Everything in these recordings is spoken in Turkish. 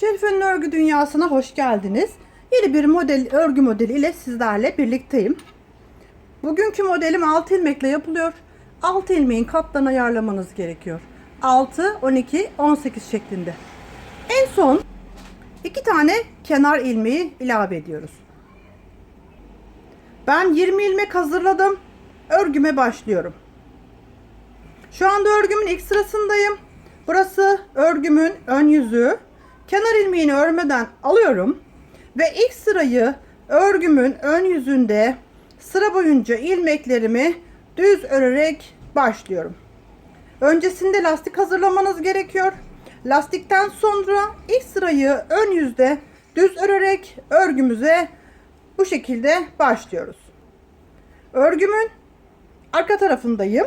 Şerife'nin örgü dünyasına hoş geldiniz. Yeni bir model örgü modeli ile sizlerle birlikteyim. Bugünkü modelim 6 ilmekle yapılıyor. 6 ilmeğin katlarını ayarlamanız gerekiyor. 6, 12, 18 şeklinde. En son 2 tane kenar ilmeği ilave ediyoruz. Ben 20 ilmek hazırladım. Örgüme başlıyorum. Şu anda örgümün ilk sırasındayım. Burası örgümün ön yüzü. Kenar ilmeğini örmeden alıyorum. Ve ilk sırayı örgümün ön yüzünde sıra boyunca ilmeklerimi düz örerek başlıyorum. Öncesinde lastik hazırlamanız gerekiyor. Lastikten sonra ilk sırayı ön yüzde düz örerek örgümüze bu şekilde başlıyoruz. Örgümün arka tarafındayım.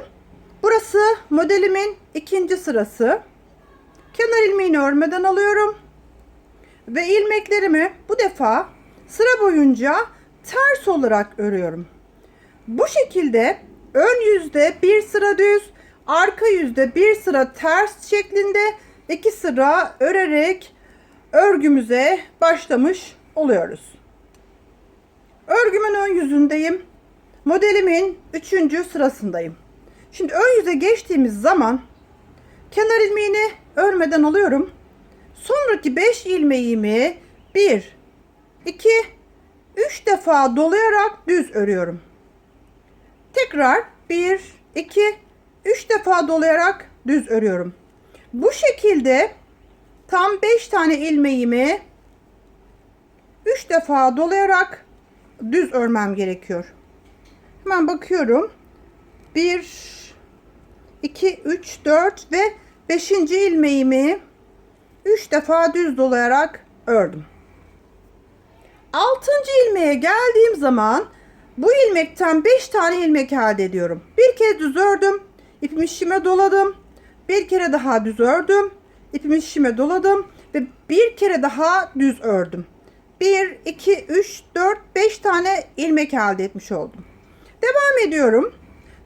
Burası modelimin ikinci sırası. Kenar ilmeğini örmeden alıyorum. Ve ilmeklerimi bu defa sıra boyunca ters olarak örüyorum. Bu şekilde ön yüzde bir sıra düz, arka yüzde bir sıra ters şeklinde iki sıra örerek örgümüze başlamış oluyoruz. Örgümün ön yüzündeyim. Modelimin üçüncü sırasındayım. Şimdi ön yüze geçtiğimiz zaman kenar ilmeğini örmeden alıyorum. Sonraki 5 ilmeğimi 1, 2, 3 defa dolayarak düz örüyorum. Tekrar 1, 2, 3 defa dolayarak düz örüyorum. Bu şekilde tam 5 tane ilmeğimi 3 defa dolayarak düz örmem gerekiyor. Hemen bakıyorum. 1 2 3 4 ve 5. ilmeğimi 3 defa düz dolayarak ördüm. 6. ilmeğe geldiğim zaman bu ilmekten 5 tane ilmek elde ediyorum. Bir kez düz ördüm. ipimi şişime doladım. Bir kere daha düz ördüm. ipimi şişime doladım ve bir kere daha düz ördüm. 1 2 3 4 5 tane ilmek elde etmiş oldum. Devam ediyorum.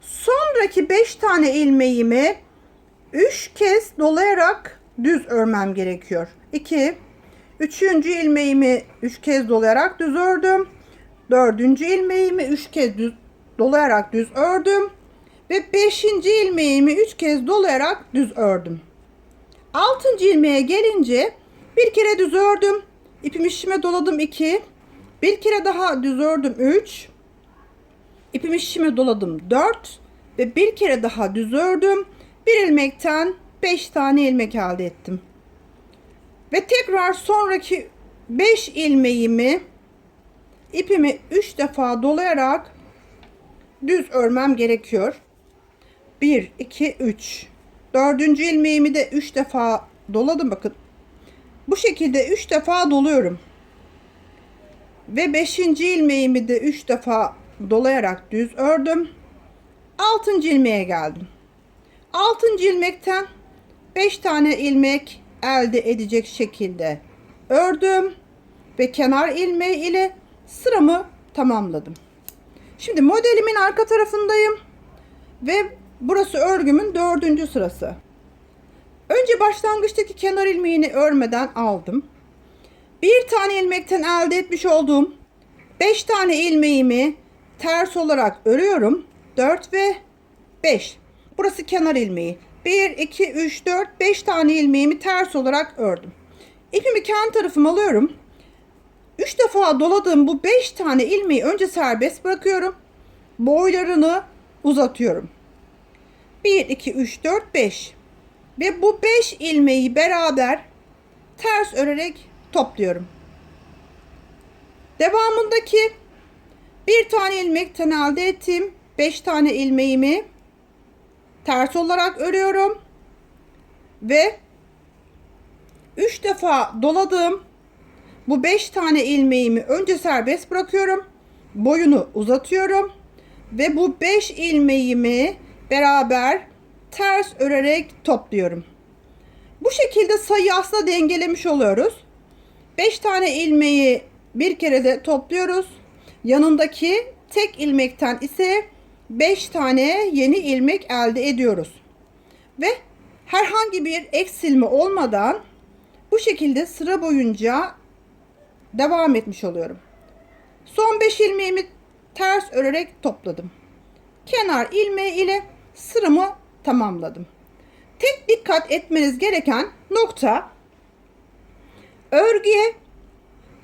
Sonraki 5 tane ilmeğimi 3 kez dolayarak düz örmem gerekiyor. 2 3. ilmeğimi 3 kez dolayarak düz ördüm. 4. ilmeğimi 3 kez düz dolayarak düz ördüm ve 5. ilmeğimi 3 kez dolayarak düz ördüm. 6. ilmeğe gelince bir kere düz ördüm. İpimi şişime doladım 2. Bir kere daha düz ördüm 3. İpimi şişime doladım 4 ve bir kere daha düz ördüm. Bir ilmekten 5 tane ilmek elde ettim. Ve tekrar sonraki 5 ilmeğimi ipimi 3 defa dolayarak düz örmem gerekiyor. 1 2 3 Dördüncü ilmeğimi de 3 defa doladım bakın. Bu şekilde 3 defa doluyorum. Ve 5. ilmeğimi de 3 defa dolayarak düz ördüm. 6. ilmeğe geldim. 6. ilmekten 5 tane ilmek elde edecek şekilde ördüm ve kenar ilmeği ile sıramı tamamladım. Şimdi modelimin arka tarafındayım ve burası örgümün dördüncü sırası. Önce başlangıçtaki kenar ilmeğini örmeden aldım. Bir tane ilmekten elde etmiş olduğum 5 tane ilmeğimi ters olarak örüyorum. 4 ve 5. Burası kenar ilmeği. 1, 2, 3, 4, 5 tane ilmeğimi ters olarak ördüm. İpimi kendi tarafıma alıyorum. 3 defa doladığım bu 5 tane ilmeği önce serbest bırakıyorum. Boylarını uzatıyorum. 1, 2, 3, 4, 5. Ve bu 5 ilmeği beraber ters örerek topluyorum. Devamındaki bir tane ilmekten elde ettiğim 5 tane ilmeğimi ters olarak örüyorum ve 3 defa doladığım bu 5 tane ilmeğimi önce serbest bırakıyorum. Boyunu uzatıyorum ve bu 5 ilmeğimi beraber ters örerek topluyorum. Bu şekilde sayı aslında dengelemiş oluyoruz. 5 tane ilmeği bir kere de topluyoruz. Yanındaki tek ilmekten ise 5 tane yeni ilmek elde ediyoruz. Ve herhangi bir eksilme olmadan Bu şekilde sıra boyunca devam etmiş oluyorum. Son 5 ilmeğimi ters örerek topladım. Kenar ilmeği ile sıramı tamamladım. Tek dikkat etmeniz gereken nokta örgüye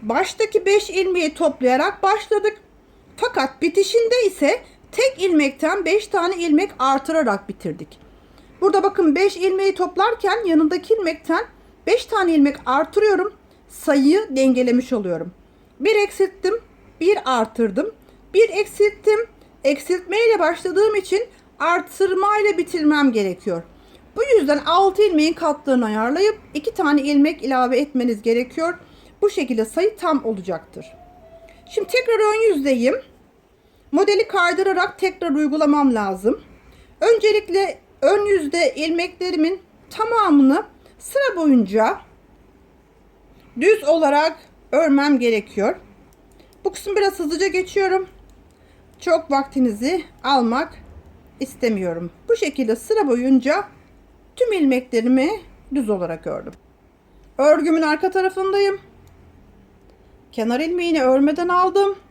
baştaki 5 ilmeği toplayarak başladık. Fakat bitişinde ise tek ilmekten 5 tane ilmek artırarak bitirdik. Burada bakın 5 ilmeği toplarken yanındaki ilmekten 5 tane ilmek artırıyorum. Sayıyı dengelemiş oluyorum. Bir eksilttim, bir artırdım. Bir eksilttim. Eksiltme ile başladığım için artırma ile bitirmem gerekiyor. Bu yüzden 6 ilmeğin katlığını ayarlayıp 2 tane ilmek ilave etmeniz gerekiyor. Bu şekilde sayı tam olacaktır. Şimdi tekrar ön yüzdeyim. Modeli kaydırarak tekrar uygulamam lazım. Öncelikle ön yüzde ilmeklerimin tamamını sıra boyunca düz olarak örmem gerekiyor. Bu kısmı biraz hızlıca geçiyorum. Çok vaktinizi almak istemiyorum. Bu şekilde sıra boyunca tüm ilmeklerimi düz olarak ördüm. Örgümün arka tarafındayım. Kenar ilmeğini örmeden aldım.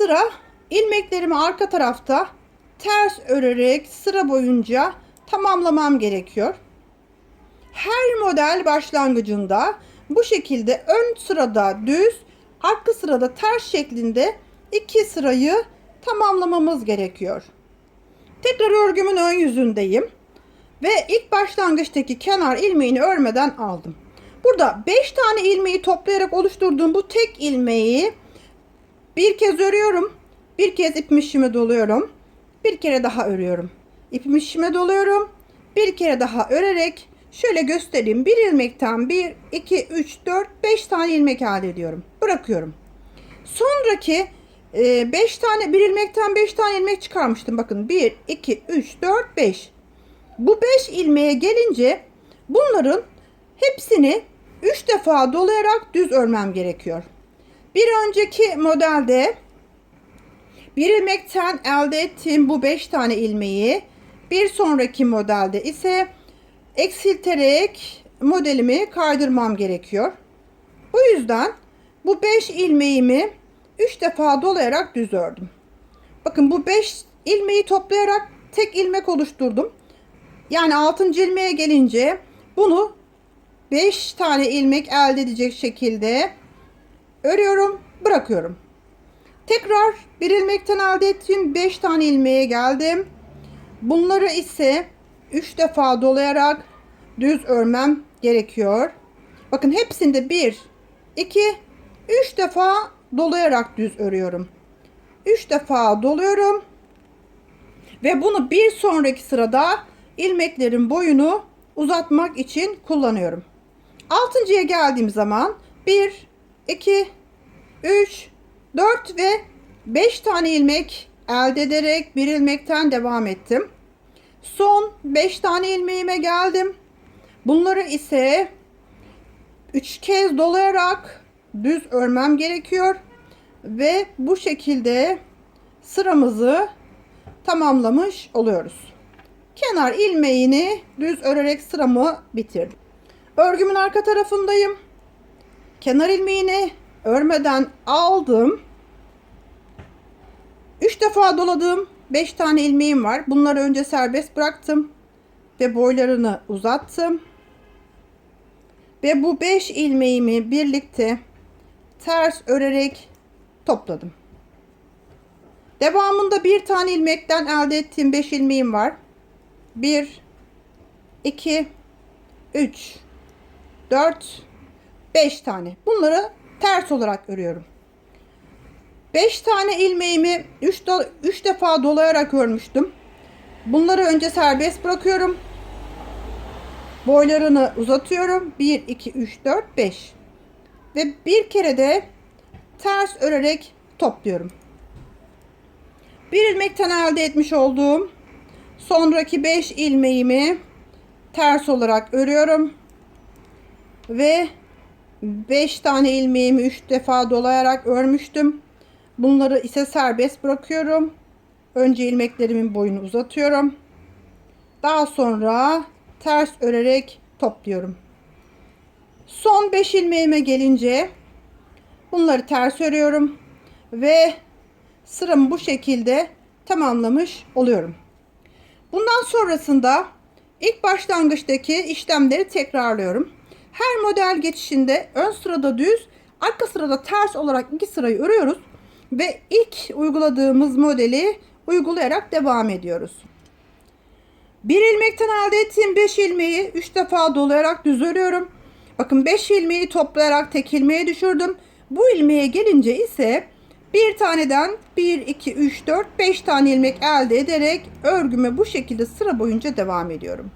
Sıra ilmeklerimi arka tarafta ters örerek sıra boyunca tamamlamam gerekiyor. Her model başlangıcında bu şekilde ön sırada düz, arka sırada ters şeklinde iki sırayı tamamlamamız gerekiyor. Tekrar örgümün ön yüzündeyim ve ilk başlangıçtaki kenar ilmeğini örmeden aldım. Burada 5 tane ilmeği toplayarak oluşturduğum bu tek ilmeği bir kez örüyorum. Bir kez işime doluyorum. Bir kere daha örüyorum. İpimi işime doluyorum. Bir kere daha örerek şöyle göstereyim. Bir ilmekten 1, 2, 3, 4, 5 tane ilmek elde ediyorum. Bırakıyorum. Sonraki 5 tane bir ilmekten 5 tane ilmek çıkarmıştım. Bakın 1, 2, 3, 4, 5. Bu 5 ilmeğe gelince bunların hepsini 3 defa dolayarak düz örmem gerekiyor. Bir önceki modelde bir ilmekten elde ettiğim bu 5 tane ilmeği bir sonraki modelde ise eksilterek modelimi kaydırmam gerekiyor. Bu yüzden bu 5 ilmeğimi 3 defa dolayarak düz ördüm. Bakın bu 5 ilmeği toplayarak tek ilmek oluşturdum. Yani 6. ilmeğe gelince bunu 5 tane ilmek elde edecek şekilde örüyorum, bırakıyorum. Tekrar bir ilmekten elde ettiğim 5 tane ilmeğe geldim. Bunları ise 3 defa dolayarak düz örmem gerekiyor. Bakın hepsinde 1, 2, 3 defa dolayarak düz örüyorum. 3 defa doluyorum. Ve bunu bir sonraki sırada ilmeklerin boyunu uzatmak için kullanıyorum. Altıncıya geldiğim zaman 1, 2, 3, 4 ve 5 tane ilmek elde ederek bir ilmekten devam ettim. Son 5 tane ilmeğime geldim. Bunları ise 3 kez dolayarak düz örmem gerekiyor. Ve bu şekilde sıramızı tamamlamış oluyoruz. Kenar ilmeğini düz örerek sıramı bitirdim. Örgümün arka tarafındayım. Kenar ilmeğini örmeden aldım. 3 defa doladım. 5 tane ilmeğim var. Bunları önce serbest bıraktım ve boylarını uzattım. Ve bu 5 ilmeğimi birlikte ters örerek topladım. Devamında bir tane ilmekten elde ettiğim 5 ilmeğim var. 1 2 3 4 5 tane. Bunları ters olarak örüyorum. 5 tane ilmeğimi 3 3 defa dolayarak örmüştüm. Bunları önce serbest bırakıyorum. Boylarını uzatıyorum. 1 2 3 4 5. Ve bir kere de ters örerek topluyorum. Bir ilmekten elde etmiş olduğum sonraki 5 ilmeğimi ters olarak örüyorum. Ve 5 tane ilmeğimi 3 defa dolayarak örmüştüm. Bunları ise serbest bırakıyorum. Önce ilmeklerimin boyunu uzatıyorum. Daha sonra ters örerek topluyorum. Son 5 ilmeğime gelince bunları ters örüyorum ve sıramı bu şekilde tamamlamış oluyorum. Bundan sonrasında ilk başlangıçtaki işlemleri tekrarlıyorum. Her model geçişinde ön sırada düz, arka sırada ters olarak iki sırayı örüyoruz ve ilk uyguladığımız modeli uygulayarak devam ediyoruz. Bir ilmekten elde ettiğim 5 ilmeği 3 defa dolayarak düz örüyorum. Bakın 5 ilmeği toplayarak tek ilmeğe düşürdüm. Bu ilmeğe gelince ise bir taneden 1, 2, 3, 4, 5 tane ilmek elde ederek örgüme bu şekilde sıra boyunca devam ediyorum.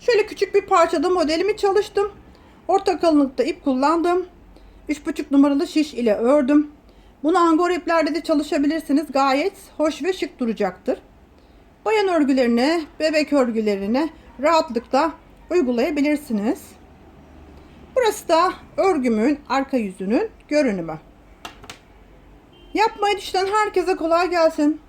Şöyle küçük bir parçada modelimi çalıştım. Orta kalınlıkta ip kullandım. 3,5 numaralı şiş ile ördüm. Bunu angor iplerde de çalışabilirsiniz. Gayet hoş ve şık duracaktır. Bayan örgülerine, bebek örgülerine rahatlıkla uygulayabilirsiniz. Burası da örgümün arka yüzünün görünümü. Yapmayı düşünen herkese kolay gelsin.